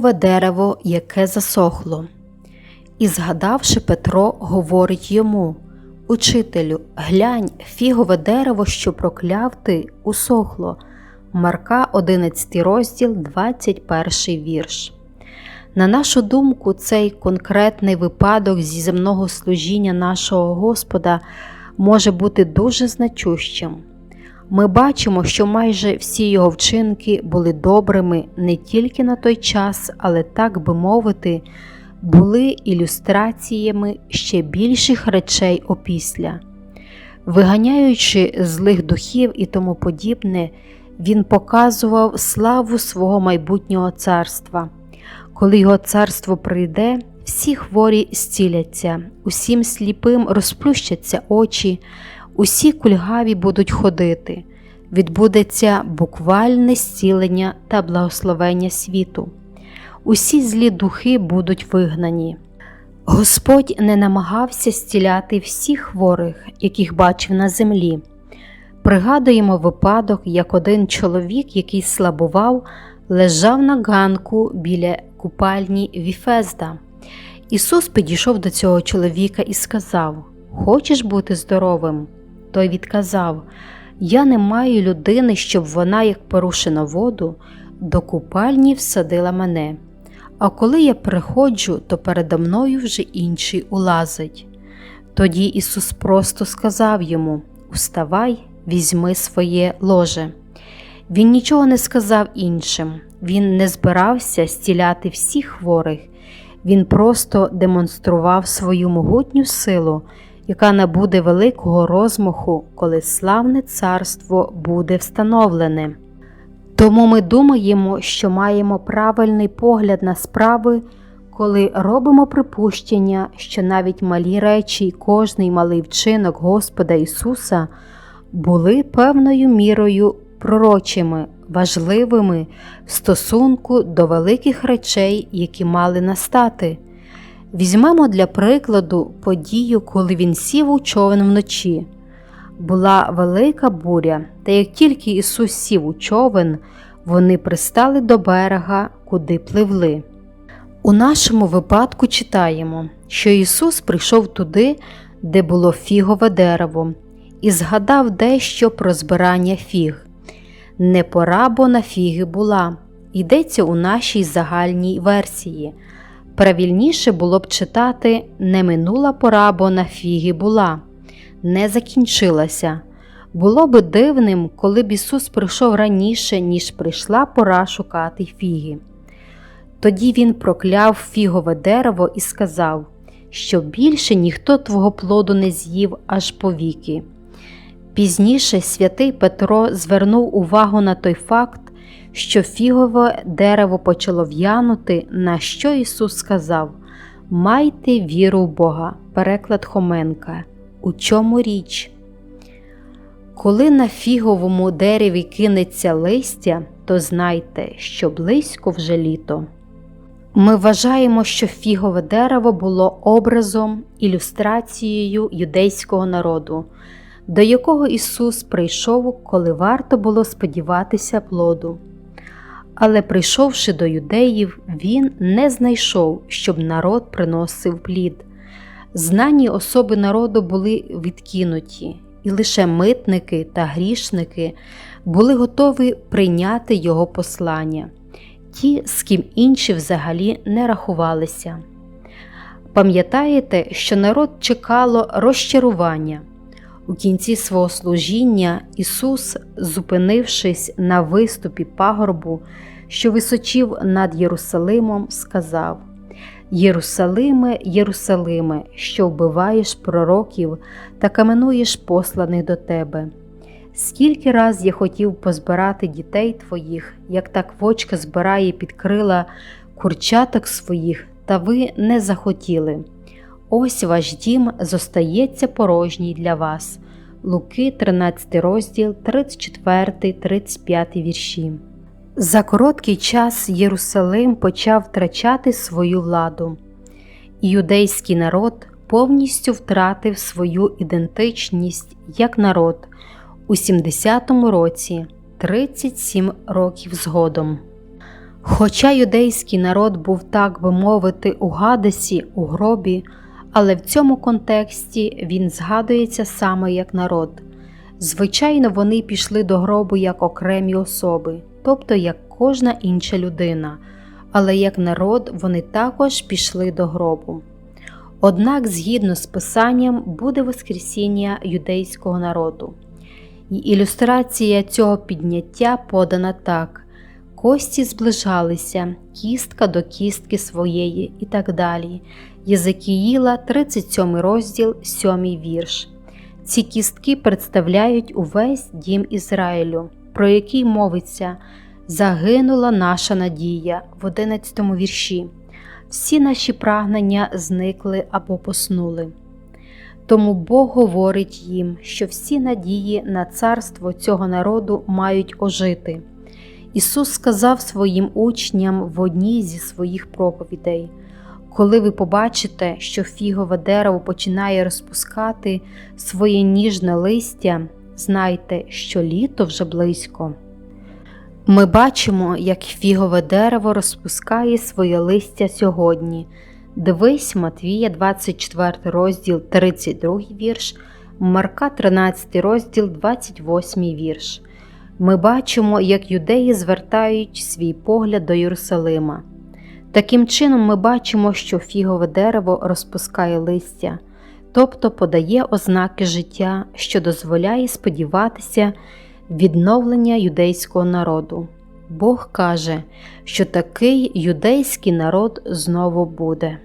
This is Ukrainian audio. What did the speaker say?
дерево, яке засохло. І, згадавши, Петро говорить йому Учителю, глянь, фігове дерево, що прокляв ти, усохло. Марка, 11 розділ, 21 вірш. На нашу думку, цей конкретний випадок зі земного служіння нашого Господа може бути дуже значущим. Ми бачимо, що майже всі його вчинки були добрими не тільки на той час, але, так би мовити, були ілюстраціями ще більших речей опісля. Виганяючи злих духів і тому подібне, він показував славу свого майбутнього царства. Коли його царство прийде, всі хворі зціляться, усім сліпим розплющаться очі, усі кульгаві будуть ходити, відбудеться буквальне зцілення та благословення світу. Усі злі духи будуть вигнані. Господь не намагався зціляти всіх хворих, яких бачив на землі. Пригадуємо випадок, як один чоловік, який слабував, лежав на ганку біля купальні Віфезда. Ісус підійшов до цього чоловіка і сказав: Хочеш бути здоровим? Той відказав: Я не маю людини, щоб вона, як порушена воду, до купальні всадила мене. А коли я приходжу, то передо мною вже інший улазить. Тоді Ісус просто сказав йому: Уставай, візьми своє ложе. Він нічого не сказав іншим, він не збирався зціляти всіх хворих, він просто демонстрував свою могутню силу, яка набуде великого розмаху, коли славне царство буде встановлене. Тому ми думаємо, що маємо правильний погляд на справи, коли робимо припущення, що навіть малі речі і кожний малий вчинок Господа Ісуса були певною мірою пророчими, важливими в стосунку до великих речей, які мали настати. Візьмемо для прикладу подію, коли він сів у човен вночі. Була велика буря, та як тільки Ісус сів у човен, вони пристали до берега, куди пливли. У нашому випадку читаємо, що Ісус прийшов туди, де було фігове дерево, і згадав дещо про збирання фіг. Не пора бо на фіги була, йдеться у нашій загальній версії. Правильніше було б читати не минула пора бо на фіги була, не закінчилася. Було би дивним, коли б Ісус прийшов раніше, ніж прийшла пора шукати фіги. Тоді Він прокляв фігове дерево і сказав, що більше ніхто твого плоду не з'їв аж повіки. Пізніше святий Петро звернув увагу на той факт, що фігове дерево почало в'янути, на що Ісус сказав: Майте віру в Бога, переклад Хоменка. У чому річ? Коли на фіговому дереві кинеться листя, то знайте, що близько вже літо. Ми вважаємо, що фігове дерево було образом, ілюстрацією юдейського народу, до якого Ісус прийшов, коли варто було сподіватися плоду. Але прийшовши до юдеїв, Він не знайшов, щоб народ приносив плід. Знані особи народу були відкинуті, і лише митники та грішники були готові прийняти Його послання, ті, з ким інші взагалі не рахувалися. Пам'ятаєте, що народ чекало розчарування. У кінці свого служіння Ісус, зупинившись на виступі пагорбу, що височив над Єрусалимом, сказав: Єрусалиме, Єрусалиме, що вбиваєш пророків та каменуєш посланих до тебе. Скільки раз я хотів позбирати дітей твоїх, як та квочка збирає під крила курчаток своїх, та ви не захотіли. Ось ваш дім зостається порожній для вас. Луки, 13 розділ, 34, 35 вірші. За короткий час Єрусалим почав втрачати свою владу. Юдейський народ повністю втратив свою ідентичність як народ у 70-му році, 37 років згодом. Хоча юдейський народ був, так би мовити, у Гадесі, у гробі, але в цьому контексті він згадується саме як народ. Звичайно, вони пішли до гробу як окремі особи, тобто як кожна інша людина, але як народ вони також пішли до гробу. Однак, згідно з Писанням, буде Воскресіння юдейського народу. І ілюстрація цього підняття подана так: кості зближалися, кістка до кістки своєї і так далі. Єзекіїла, 37 розділ, 7 вірш. Ці кістки представляють увесь дім Ізраїлю, про який мовиться Загинула наша надія в 11 вірші. Всі наші прагнення зникли або поснули. Тому Бог говорить їм, що всі надії на царство цього народу мають ожити. Ісус сказав своїм учням в одній зі своїх проповідей: Коли ви побачите, що фігове дерево починає розпускати своє ніжне листя, знайте, що літо вже близько. Ми бачимо, як фігове дерево розпускає своє листя сьогодні. Дивись Матвія 24 розділ 32 вірш, Марка 13 розділ 28 вірш. Ми бачимо, як юдеї звертають свій погляд до Єрусалима. Таким чином, ми бачимо, що фігове дерево розпускає листя, тобто подає ознаки життя, що дозволяє сподіватися відновлення юдейського народу. Бог каже, що такий юдейський народ знову буде.